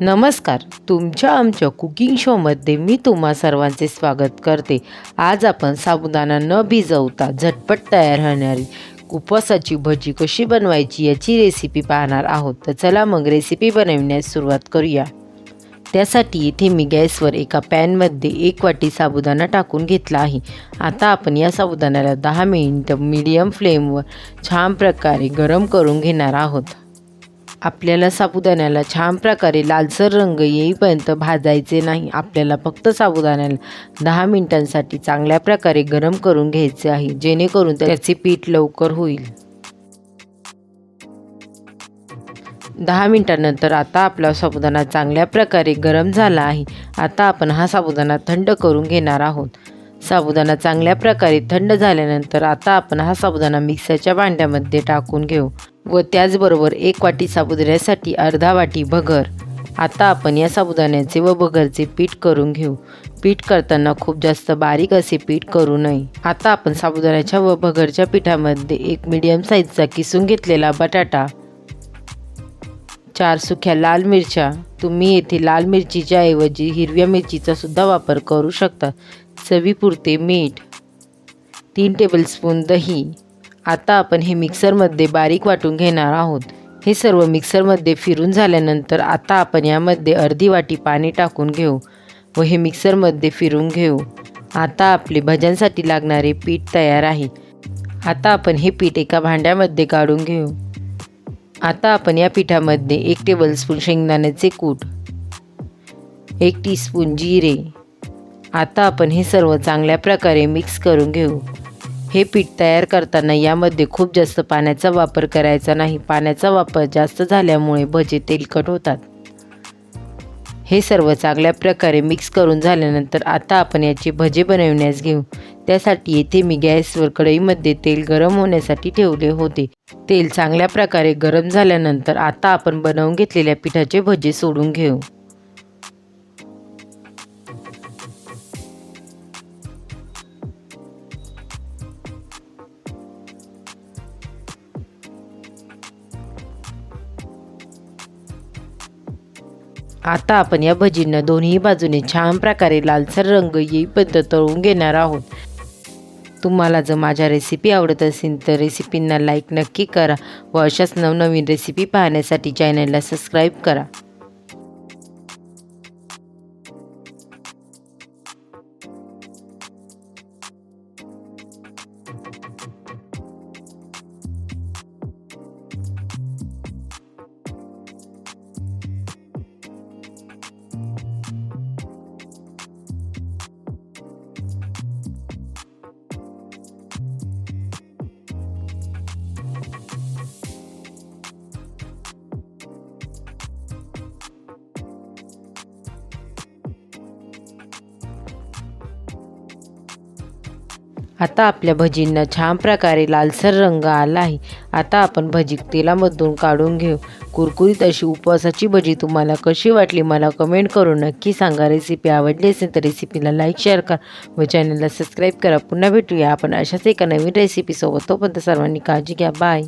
नमस्कार तुमच्या आमच्या कुकिंग शोमध्ये मी तुम्हा सर्वांचे स्वागत करते. आज आपण साबुदाणा न भिजवता झटपट तयार होणारी उपवासाची भजी कशी बनवायची याची रेसिपी पाहणार आहोत. तर चला मग रेसिपी बनवण्यास सुरुवात करूया. त्यासाठी इथे मी गॅसवर एका पॅनमध्ये एक वाटी साबुदाणा टाकून घेतला आहे. आता आपण या साबुदाण्याला दहा मिनिटं मीडियम फ्लेमवर छान प्रकारे गरम करून घेणार आहोत. आपल्याला साबुदाण्याला छान प्रकारे लालसर रंग येईपर्यंत भाजायचे नाही. आपल्याला फक्त साबुदाण्याला दहा मिनिटांसाठी चांगल्या प्रकारे गरम करून घ्यायचे आहे जेणेकरून त्याचे पीठ लवकर होईल. दहा मिनिटांनंतर आता आपला साबुदाणा चांगल्या प्रकारे गरम झाला आहे. आता आपण हा साबुदाणा थंड करून घेणार आहोत. साबुदाणा चांगल्या प्रकारे थंड झाल्यानंतर आता आपण हा साबुदाणा मिक्सरच्या भांड्यामध्ये टाकून घेऊ व त्याचबरोबर एक वाटी साबुदाण्यासाठी अर्धा वाटी भगर. आता आपण या साबुदाण्याचे व भगरचे पीठ करून घेऊ. पीठ करताना खूप जास्त बारीक असे पीठ करू नये. आता आपण साबुदाण्याच्या व भगरच्या पिठामध्ये एक मीडियम साईजचा किसून घेतलेला बटाटा चार सुख्या लाल मिरच्या. तुम्ही येथे लाल मिरचीच्या ऐवजी हिरव्या मिरचीचा सुद्धा वापर करू शकता. चवीपुरते मीठ. तीन टेबलस्पून दही. आता आपण हे मिक्सरमध्ये बारीक वाटून घेणार आहोत. हे सर्व मिक्सरमध्ये फिरून झाल्यानंतर आता आपण यामध्ये अर्धी वाटी पाणी टाकून घेऊ व हे मिक्सरमध्ये फिरून घेऊ. आता आपले भजनसाठी लागणारे पीठ तयार आहे. आता आपण हे पीठ एका भांड्यामध्ये काढून घेऊ. आता आपण या पिठामध्ये एक टेबलस्पून शेंगदाण्याचे कूट एक टीस्पून जिरे. आता आपण हे सर्व चांगल्या प्रकारे मिक्स करून घेऊ. हे पीठ तयार करताना यामध्ये खूप जास्त पाण्याचा वापर करायचा नाही. पाण्याचा वापर जास्त झाल्यामुळे भजे तेलकट होतात. हे सर्व चांगल्या प्रकारे मिक्स करून झाल्यानंतर आता आपण याचे भजे बनवण्यास घेऊ. त्यासाठी येथे मी गॅसवर कढईमध्ये तेल गरम होण्यासाठी ठेवले होते. तेल चांगल्या प्रकारे गरम झाल्यानंतर आता आपण बनवून घेतलेल्या पिठाचे भजे सोडून घेऊ. आता आपण या भजींना दोन्ही बाजूने छान प्रकारे लालसर रंग येईपर्यंत तळून घेणार आहोत. तुम्हाला जर माझ्या रेसिपी आवडत असेल तर रेसिपींना लाईक नक्की करा व अशाच नवनवीन रेसिपी पाहण्यासाठी चॅनलला सबस्क्राईब करा. आता आपल्या भजींना छान प्रकारे लालसर रंग आला आहे. आता आपण भजी तेलामधून काढून घेऊ. कुरकुरीत अशी उपवासाची भजी तुम्हाला कशी वाटली मला कमेंट करून नक्की सांगा. रेसिपी आवडली असेल तर रेसिपीला लाईक शेअर करा. व चॅनलला सबस्क्राईब करा. पुन्हा भेटूया आपण अशाच एका नवीन रेसिपीसोबत तोपर्यंत सर्वांनी काळजी घ्या. बाय